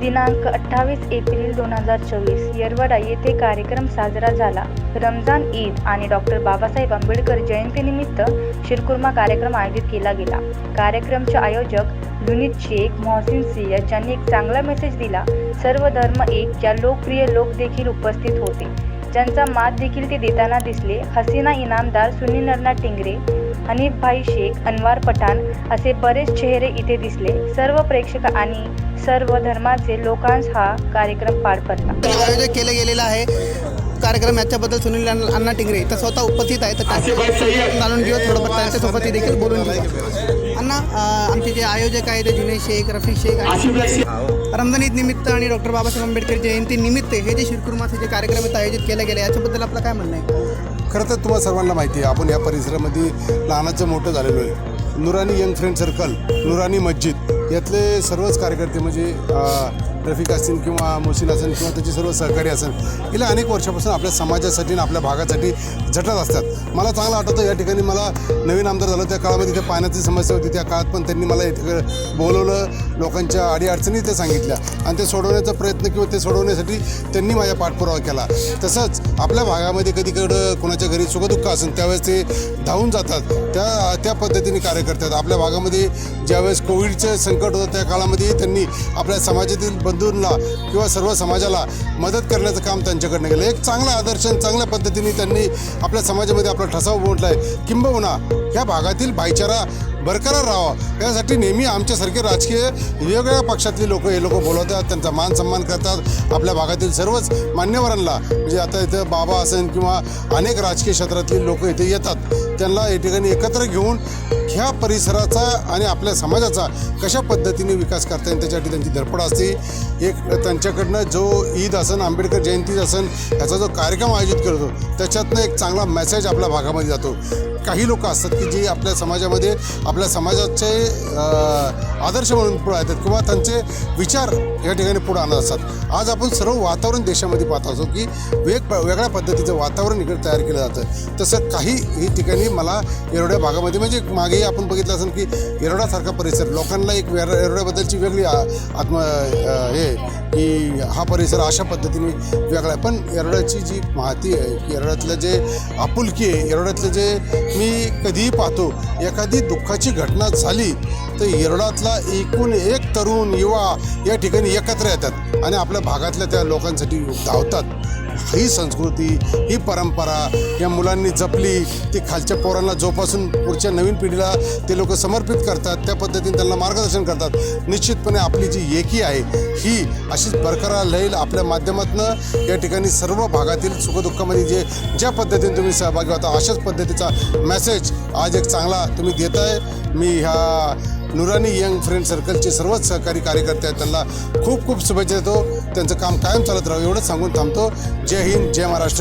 दिनांक अठ्ठावीस एप्रिल दोन हजार चोवीस येरवडा येथे कार्यक्रम साजरा झाला. रमजान ईद आणि डॉक्टर बाबासाहेब आंबेडकर जयंतीनिमित्त शिरकुर्मा कार्यक्रम आयोजित केला गेला. कार्यक्रमचे आयोजक युनिट शेख मोहसिन सिंह यांनी एक चांगला मेसेज दिला. सर्व धर्म एक या लोकप्रिय लोक देखील उपस्थित होते. ज्यांचा मात देखील ते देताना दिसले हसीना इनामदार सुनील नरना टिंगरे हनीफभाई शेख अनवार पठाण असे बरेच चेहरे इथे दिसले. सर्व प्रेक्षक आणि सर्व धर्माचे लोकांस हा कार्यक्रम पार पडला. आयोजन केलं गेलेलं आहे. कार्यक्रम याच्याबद्दल सुनील अण्णा टिंगरे तर स्वतः उपस्थित आहे. तर त्यांचं जाणून घेऊ थोडंफार त्यांच्यासोबत ते देखील बोलून घेऊ अण्णा आमचे जे आयोजक आहे ते जुने शेख रफिक शेख आणि रमजान ईद निमित्त आणि डॉक्टर बाबासाहेब आंबेडकर जयंती निमित्त हे जे शिरकुर्माचे जे कार्यक्रम आहेत आयोजित केले गेले याच्याबद्दल आपलं काय म्हणणं आहे? खरं तर तुम्हाला सर्वांना माहिती आहे आपण या परिसरामध्ये लहानाचं मोठं झालेलो आहे. Noorani young friend circle Noorani Masjid यातले सर्वच कार्यकर्ते म्हणजे रफिक असतील किंवा मोहसिन असेल किंवा त्याचे सर्व सहकारी असेल गेल्या अनेक वर्षापासून आपल्या समाजासाठी आणि आपल्या भागासाठी झटत असतात. मला चांगलं आठवतं या ठिकाणी मला नवीन आमदार झालं त्या काळामध्ये तिथे पाण्याची समस्या होती त्या काळात पण त्यांनी मला इथे बोलवलं लोकांच्या अडीअडचणी त्या सांगितल्या आणि ते सोडवण्याचा प्रयत्न किंवा ते सोडवण्यासाठी त्यांनी माझ्या पाठपुरावा केला. तसंच आपल्या भागामध्ये कधीकडं कोणाच्या घरी सुखदुःख असेल त्यावेळेस ते धावून जातात. त्या त्या पद्धतीने कार्य करतात. आपल्या भागामध्ये ज्यावेळेस कोविडचं संकट होतं त्या काळामध्ये त्यांनी आपल्या समाजातील हिंदूंना किंवा सर्व समाजाला मदत करण्याचं काम त्यांच्याकडनं केलं. एक चांगलं आदर्श चांगल्या पद्धतीने त्यांनी आपल्या समाजामध्ये आपला ठसा उमटला आहे किंबहुना ह्या भागातील भाईचारा बरकरार राहावा. यासाठी नेहमी आमच्यासारखे राजकीय वेगवेगळ्या पक्षातले लोक हे लोक बोलवतात त्यांचा मान सन्मान करतात. आपल्या भागातील सर्वच मान्यवरांना म्हणजे आता इथं बाबा असेल किंवा अनेक राजकीय क्षेत्रातली लोक इथे येतात. त्यांना या ठिकाणी एकत्र घेऊन ह्या परिसराचा आणि आपल्या समाजाचा कशा पद्धतीने विकास करता येईल त्याच्यासाठी त्यांची धडपड असते. एक त्यांच्याकडनं जो ईद असन आंबेडकर जयंती असन ह्याचा जो कार्यक्रम आयोजित करतो त्याच्यातनं एक चांगला मेसेज आपल्या भागामध्ये जातो. काही लोक असतात की जे आपल्या समाजामध्ये आपल्या समाजाचे आदर्श म्हणून पुढे येतात किंवा त्यांचे विचार या ठिकाणी पुढे आणत असतात. आज आपण सर्व वातावरण देशामध्ये पाहत असतो की वेग वेगळ्या पद्धतीचं वातावरण इकडे तयार केलं जातं. तसं काही ही ठिकाणी मला येरवड्या भागामध्ये म्हणजे मागेही आपण बघितलं असेल की येरवड्यासारखा परिसर लोकांना एक वेर येरवड्याबद्दलची वेगळी आत्म हे की हा परिसर अशा पद्धतीने वेगळा आहे. पण येरवड्याची जी माहिती आहे की येरवड्यातलं जे आपुलकी आहे येरवड्यातलं जे मी कधीही पाहतो एखादी दुःखाची घटना झाली तर येरडातला एकूण एक तरुण युवा या ठिकाणी एकत्र येतात आणि आपल्या भागातल्या त्या लोकांसाठी धावतात. ही संस्कृती ही परंपरा या मुलांनी जपली ती खालच्या पोरांना जोपासून पुढच्या नवीन पिढीला ते लोक समर्पित करतात त्या पद्धतीने त्यांना मार्गदर्शन करतात. निश्चितपणे आपली जी एकी आहे ही अशीच बरकरार राहील आपल्या माध्यमातून. या ठिकाणी सर्व भागातील सुखदुःखामध्ये जे ज्या पद्धतीने तुम्ही सहभागी होता अशाच पद्धतीचा मेसेज आज एक चांगला तुम्ही देत आहे मी ह्या नुरानी यंग फ्रेंड सर्कलचे सर्वच सहकारी कार्यकर्ते आहेत त्यांना खूप खूप शुभेच्छा देतो. त्यांचं काम कायम चालत राहावं एवढंच सांगून थांबतो. जय हिंद जय महाराष्ट्र.